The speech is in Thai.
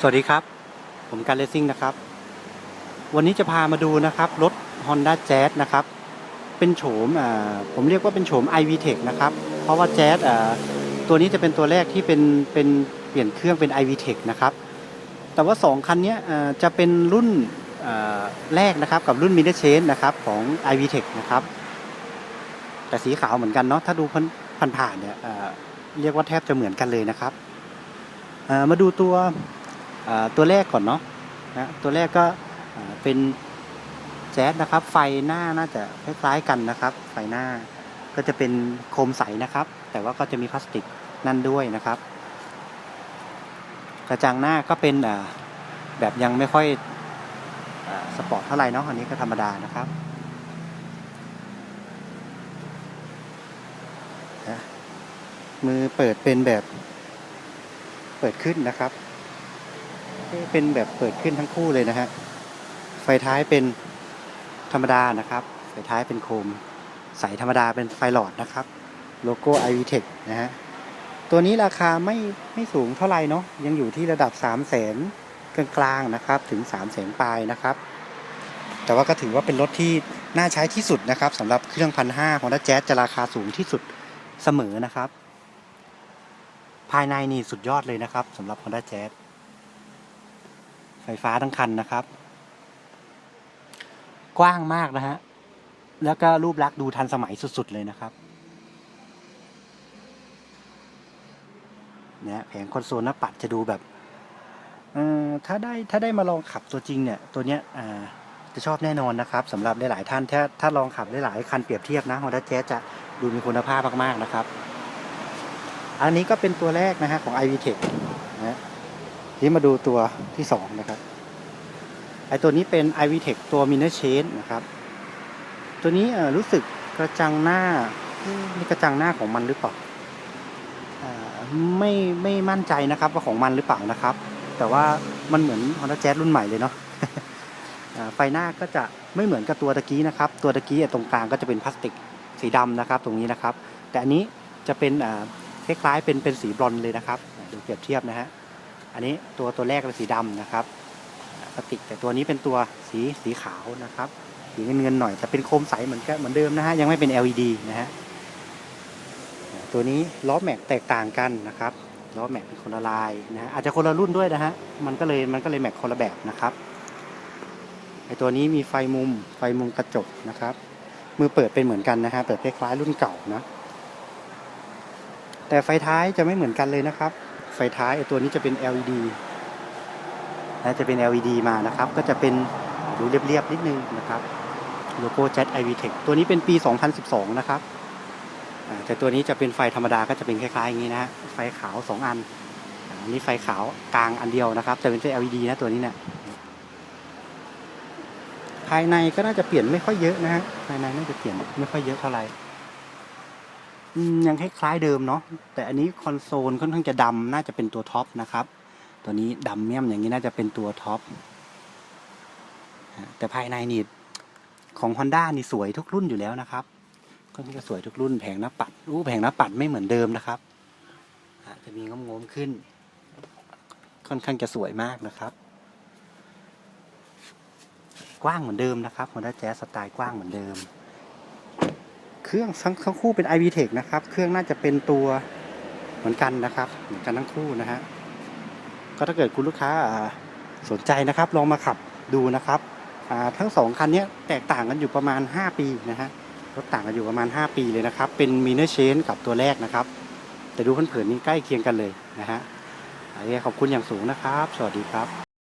สวัสดีครับ ผมการเลสซิ่งนะครับ วันนี้จะพามาดูนะครับ รถ Honda Jazz นะครับ เป็นโฉมผมเรียกว่าเป็นโฉม iVTEC นะครับ เพราะว่า Jazz ตัวนี้จะเป็นตัวแรกที่เป็นเป็นเปลี่ยนเครื่องเป็น iVTEC นะครับ แต่ว่า 2 คันนี้จะเป็นรุ่นแรกนะครับกับรุ่น m i d เ Change นะครับของ iVTEC นะครับ แต่สีขาวเหมือนกันเนาะถ้าดูผ่านผ่านๆเนี่ยเรียกว่าแทบจะเหมือนกันเลยนะครับมาดูตัว ตัวแรกก่อนเนาะนะตัวแรกก็เป็นแจ๊สนะครับ ไฟหน้าน่าจะคล้ายๆกันนะครับ ไฟหน้าก็จะเป็นโคมใสนะครับ แต่ว่าก็จะมีพลาสติกนั่นด้วยนะครับ กระจังหน้าก็เป็นแบบยังไม่ค่อยสปอร์ตเท่าไหร่เนาะอันนี้ก็ธรรมดานะครับมือเปิดเป็นแบบเปิดขึ้นนะครับ เป็นแบบเปิดขึ้นทั้งคู่เลยนะฮะ ไฟท้ายเป็นธรรมดานะครับ ไฟท้ายเป็นโคม ใสธรรมดาเป็นไฟหลอดนะครับ โลโก้ iVTEC นะฮะ ตัวนี้ราคาไม่ไม่สูงเท่าไหร่เนาะ ยังอยู่ที่ระดับ 3 0 0แสนกลางๆนะครับ ถึง 3 0 0แสนปลายนะครับ แต่ว่าก็ถือว่าเป็นรถที่น่าใช้ที่สุดนะครับสำหรับเครื่องพันห้าของด้าแจ๊สจะราคาสูงที่สุดเสมอนะครับ ภายในนี่สุดยอดเลยนะครับสำหรับ Honda Jazz ไฟฟ้าทั้งคันนะครับ กว้างมากนะฮะ แล้วก็รูปลักษณ์ดูทันสมัยสุด ๆ เลยนะครับเนี่ยแผงคอนโซลหน้าปัดจะดูแบบถ้าได้ถ้าได้มาลองขับตัวจริงเนี่ย ตัวเนี้ยอ่าจะชอบแน่นอนนะครับสำหรับหลาย ๆ ท่านถ้าถ้าลองขับหลาย ๆ คันเปรียบเทียบนะ Honda Jazz จะดูมีคุณภาพมาก ๆ นะครับ อันนี้ก็เป็นตัวแรกนะฮะของ iVTEC นะ มาดูตัวที่สองนะครับ ไอตัวนี้เป็น iVTEC ตัว m i n e r c h a n นะครับ ตัวนี้รู้สึกกระจังหน้านี่กระจังหน้าของมันหรือเปล่าไม่ไม่มั่นใจนะครับว่าของมันหรือเปล่านะครับ แต่ว่ามันเหมือน Honda Jazz รุ่นใหม่เลยเนาะไฟหน้าก็จะไม่เหมือนกับตัวตะกี้นะครับ ตัวตะกี้ตรงกลางก็จะเป็นพลาสติกสีดำนะครับ ตรงนี้นะครับ แต่อันนี้จะเป็นคล้ายๆเป็นเป็นสีบรอนเลยนะครับดูเปรียบเทียบนะฮะ อันนี้ตัวตัวแรกเป็นสีดำนะครับพลาสติกแต่ตัวนี้เป็นตัวสีสีขาวนะครับสีเงินเงินหน่อยแต่เป็นโคมใสเหมือนกันเหมือนเดิมนะฮะยังไม่เป็น LED นะฮะตัวนี้ล้อแม็กแตกต่างกันนะครับล้อแม็กเป็นคนละลายนะฮะอาจจะคนละรุ่นด้วยนะฮะมันก็เลยมันก็เลยแม็กคนละแบบนะครับไอตัวนี้มีไฟมุมไฟมุมกระจกนะครับ มือเปิดเป็นเหมือนกันนะฮะเปิดคล้ายๆรุ่นเก่านะแต่ไฟท้ายจะไม่เหมือนกันเลยนะครับ ไฟท้ายไอ้ตัวนี้จะเป็น LED นะจะเป็น LED มานะครับ ก็จะเป็นดูเรียบๆนิดนึงนะครับโลโก้ Jet iVTEC ตัวนี้เป็นปี 2012 นะครับแต่ตัวนี้จะเป็นไฟธรรมดาก็จะเป็นคล้ายๆอย่างนี้นะฮะไฟขาว 2 อันอันนี้ไฟขาวกลางอันเดียวนะครับแต่เป็นไฟ LED นะตัวนี้เนี่ยภายในก็น่าจะเปลี่ยนไม่ค่อยเยอะนะฮะภายในน่าจะเปลี่ยนไม่ค่อยเยอะเท่าไหร่ ยังคล้ายๆเดิมเนาะแต่อันนี้คอนโซลค่อนข้างจะดำน่าจะเป็นตัวท็อปนะครับ ตัวนี้ดำเมี่ยมอย่างนี้น่าจะเป็นตัวท็อปแต่ภายในนี่ของ Honda นี่สวยทุกรุ่นอยู่แล้วนะครับก็นี่ก็สวยทุกรุ่นแผงหน้าปัดรูปแผงหน้าปัดไม่เหมือนเดิมนะครับจะมีงมงมขึ้น ค่อนข้างจะสวยมากนะครับ กว้างเหมือนเดิมนะครับ Honda Jazz สไตล์กว้างเหมือนเดิม เครื่องทั้งคู่เป็น iVTEC นะครับ เครื่องน่าจะเป็นตัวเหมือนกันนะครับ เหมือนกันทั้งคู่นะฮะ ก็ถ้าเกิดคุณลูกค้าสนใจนะครับ ลองมาขับดูนะครับ ทั้งสองคันนี้แตกต่างกันอยู่ประมาณ 5 ปีนะฮะ รถต่างกันอยู่ประมาณ 5 ปีเลยนะครับ เป็น m i n e r Change กับตัวแรกนะครับ แต่ดูเผินๆนี่ใกล้เคียงกันเลยนะฮะอันนี้ขอบคุณอย่างสูงนะครับ สวัสดีครับ